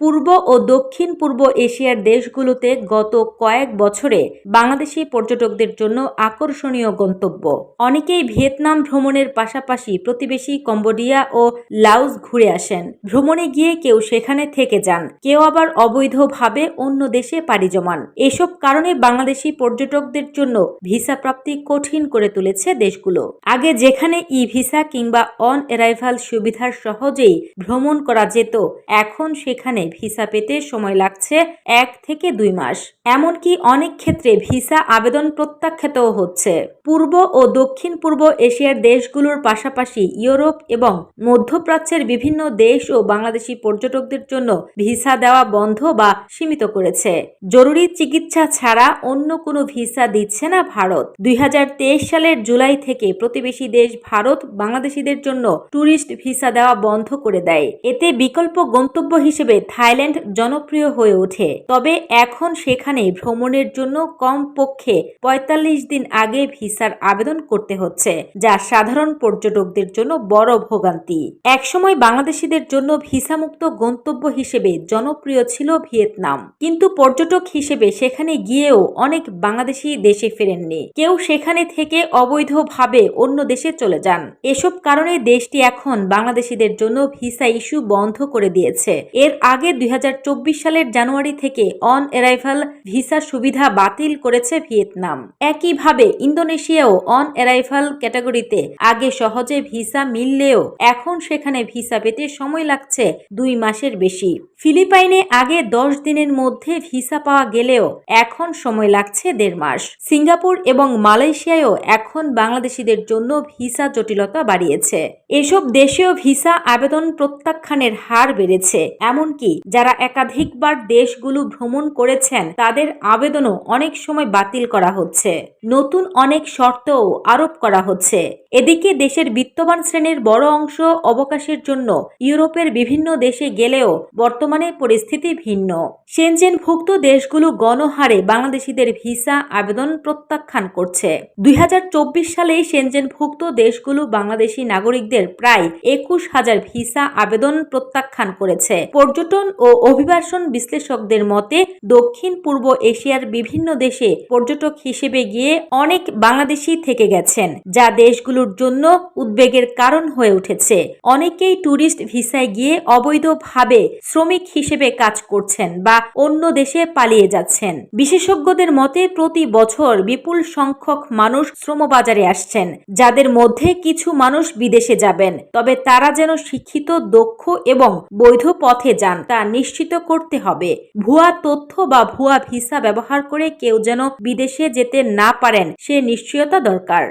পূর্ব ও দক্ষিণ পূর্ব এশিয়ার দেশগুলোতে গত কয়েক বছরে বাংলাদেশি পর্যটকদের জন্য আকর্ষণীয় গন্তব্য। অনেকেই ভিয়েতনাম ভ্রমণের পাশাপাশি প্রতিবেশী কম্বোডিয়া ও লাউস ঘুরে আসেন। ভ্রমণে গিয়ে কেউ সেখানে থেকে যান, কেউ আবার অবৈধভাবে অন্য দেশে পাড়ি জমান। এসব কারণে বাংলাদেশি পর্যটকদের জন্য ভিসা প্রাপ্তি কঠিন করে তুলেছে দেশগুলো। আগে যেখানে ই ভিসা কিংবা অন অ্যারাইভাল সুবিধার সহজেই ভ্রমণ করা যেত, এখন সেখানে ভিসা পেতে সময় লাগছে এক থেকে দুই মাস। এমনকি অনেক ক্ষেত্রে ভিসা আবেদন প্রত্যাখ্যাতও হচ্ছে। পূর্ব ও দক্ষিণ পূর্ব এশিয়ার দেশগুলোর পাশাপাশি ইউরোপ এবং মধ্যপ্রাচ্যের বিভিন্ন দেশ ও বাংলাদেশি পর্যটকদের জন্য ভিসা দেওয়া বন্ধ বা সীমিত করেছে। জরুরি চিকিৎসা ছাড়া অন্য কোনো ভিসা দিচ্ছে না ভারত। দুই হাজার তেইশ সালের জুলাই থেকে প্রতিবেশী দেশ ভারত বাংলাদেশিদের জন্য ট্যুরিস্ট ভিসা দেওয়া বন্ধ করে দেয়। এতে বিকল্প গন্তব্য হিসেবে থাইল্যান্ড জনপ্রিয় হয়ে ওঠে। তবে এখন সেখানে ভ্রমণের জন্য কম পক্ষে পঁয়তাল্লিশ দিন আগে ভিসার আবেদন করতে হচ্ছে, যা সাধারণ পর্যটকদের জন্য বড় ভোগান্তি। একসময় বাংলাদেশিদের জন্য ভিসামুক্ত গন্তব্য হিসেবে জনপ্রিয় ছিল ভিয়েতনাম। কিন্তু পর্যটক হিসেবে সেখানে গিয়েও অনেক বাংলাদেশি দেশে ফেরেননি। কেউ সেখানে থেকে অবৈধভাবে অন্য দেশে চলে যান। এসব কারণে দেশটি এখন বাংলাদেশিদের জন্য ভিসা ইস্যু বন্ধ করে দিয়েছে। এর আগে দুই হাজার চব্বিশ সালের জানুয়ারি থেকে অন অ্যারাইভাল ভিসা সুবিধা বাতিল করেছে ভিয়েতনাম। একইভাবে ইন্দোনেশিয়াও অন অ্যারাইভাল ক্যাটাগরিতে আগে সহজে ভিসা মিললেও এখন সেখানে ভিসা পেতে সময় লাগছে দুই মাসের বেশি। ফিলিপাইনে আগে দশ দিনের মধ্যে ভিসা পাওয়া গেলেও এখন সময় লাগছে দেড় মাস। সিঙ্গাপুর এবং মালয়েশিয়ায়ও এখন বাংলাদেশিদের জন্য ভিসা জটিলতা বাড়িয়েছে। এসব দেশেও ভিসা আবেদন প্রত্যাখ্যানের হার বেড়েছে, এমনকি যারা একাধিকবার দেশগুলো ভ্রমণ করেছেন, তাদের আবেদনও অনেক সময় বাতিল করা হচ্ছে। নতুন অনেক শর্তও আরোপ করা হচ্ছে। এদিকে দেশের বিত্তবান শ্রেণির বড় অংশ অবকাশের জন্য ইউরোপের বিভিন্ন দেশে গেলেও বর্তমানে পরিস্থিতি ভিন্ন। সেনজেনভুক্ত দেশগুলো গণহারে বাংলাদেশিদের ভিসা আবেদন প্রত্যাখ্যান করছে। দুই সালেই সেনজেনভুক্ত দেশগুলো বাংলাদেশি নাগরিকদের প্রায় একুশ হাজার ভিসা আবেদন প্রত্যাখ্যান করেছে। পর্যটন ও অভিবাসন বিশ্লেষকদের মতে, দক্ষিণ পূর্ব এশিয়ার বিভিন্ন দেশে পর্যটক হিসেবে গিয়ে অনেক বাংলাদেশি থেকে গেছেন, যা দেশগুলোর জন্য উদ্বেগের কারণ হয়ে উঠেছে। অনেকেই ট্যুরিস্ট ভিসায় গিয়ে অবৈধভাবে শ্রমিক হিসেবে কাজ করছেন বা অন্য দেশে পালিয়ে যাচ্ছেন। বিশেষজ্ঞদের মতে, প্রতি বছর বিপুল সংখ্যক মানুষ শ্রমবাজারে আসছেন, যাদের মধ্যে কিছু মানুষ বিদেশে যাবেন। তবে তারা যেন শিক্ষিত, দক্ষ এবং বৈধ পথে যান তা নিশ্চিত করতে হবে। ভুয়া তথ্য বা ভুয়া ভিসা ব্যবহার করে কেউ যেন বিদেশে যেতে না পারেন, সে নিশ্চয়তা দরকার।